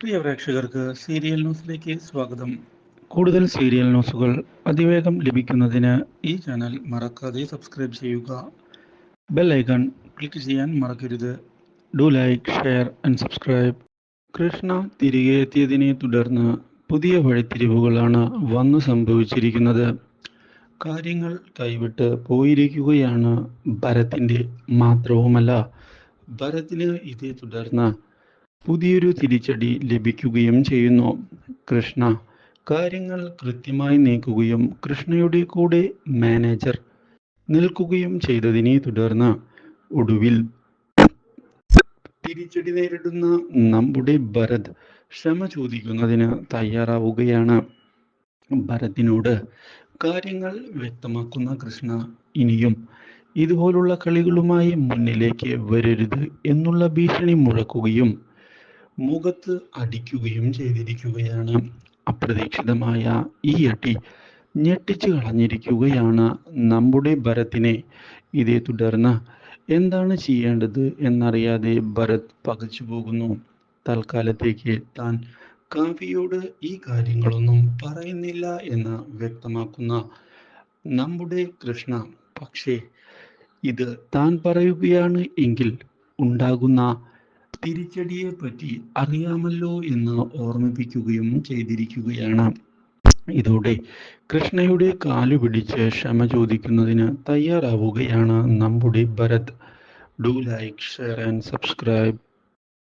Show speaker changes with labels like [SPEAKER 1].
[SPEAKER 1] പ്രിയ പ്രേക്ഷകർക്ക് സീരിയൽ ന്യൂസിലേക്ക് സ്വാഗതം. കൂടുതൽ സീരിയൽ ന്യൂസുകൾ അതിവേഗം ലഭിക്കുന്നതിന് ഈ ചാനൽ മറക്കാതെ സബ്സ്ക്രൈബ് ചെയ്യുക. ബെൽ ഐക്കൺ ക്ലിക്ക് ചെയ്യാൻ മറക്കരുത്. Do like share and subscribe. Krishna തിരികെ എത്തിയതിനെ തുടർന്ന് പുതിയ വഴിത്തിരിവുകളാണ് വന്നു സംഭവിച്ചിരിക്കുന്നത്. കാര്യങ്ങൾ കൈവിട്ട് പോയിരിക്കുകയാണ് ഭരത്തിന്റെ മാത്രവുമല്ല. ഭരത്തിന് ഇതേ തുടർന്ന് പുതിയൊരു തിരിച്ചടി ലഭിക്കുകയും ചെയ്യുന്നു. കൃഷ്ണ കാര്യങ്ങൾ കൃത്യമായി നീക്കുകയും കൃഷ്ണയുടെ കൂടെ മാനേജർ നിൽക്കുകയും ചെയ്തതിനെ തുടർന്ന് ഒടുവിൽ തിരിച്ചടി നേരിടുന്ന നമ്മുടെ ഭരത് ക്ഷമ ചോദിക്കുന്നതിന് തയ്യാറാവുകയാണ്. ഭരത്തിനോട് കാര്യങ്ങൾ വ്യക്തമാക്കുന്ന കൃഷ്ണ ഇനിയും ഇതുപോലുള്ള കളികളുമായി മുന്നിലേക്ക് വരരുത് എന്നുള്ള ഭീഷണി മുഴക്കുകയും മുഖത്ത് അടിക്കുകയും ചെയ്തിരിക്കുകയാണ്. അപ്രതീക്ഷിതമായ ഈ അടി ഞെട്ടിച്ചു കളഞ്ഞിരിക്കുകയാണ് നമ്മുടെ ഭരത്തിനെ. ഇതേ തുടർന്ന് എന്താണ് ചെയ്യേണ്ടത് എന്നറിയാതെ ഭരത് പകച്ചു പോകുന്നു. തൽക്കാലത്തേക്ക് താൻ കാവ്യയോട് ഈ കാര്യങ്ങളൊന്നും പറയുന്നില്ല എന്ന് വ്യക്തമാക്കുന്ന നമ്മുടെ കൃഷ്ണ പക്ഷേ ഇത് താൻ പറയുകയാണ് എങ്കിൽ ഉണ്ടാകുന്ന തിരിച്ചടിയെ പറ്റി അറിയാമല്ലോ എന്ന് ഓർമ്മിപ്പിക്കുകയും ചെയ്തിരിക്കുകയാണ്. ഇതോടെ കൃഷ്ണയുടെ കാലു പിടിച്ച് ക്ഷമ ചോദിക്കുന്നതിന് തയ്യാറാവുകയാണ് നമ്മുടെ Bharat. Do like share and subscribe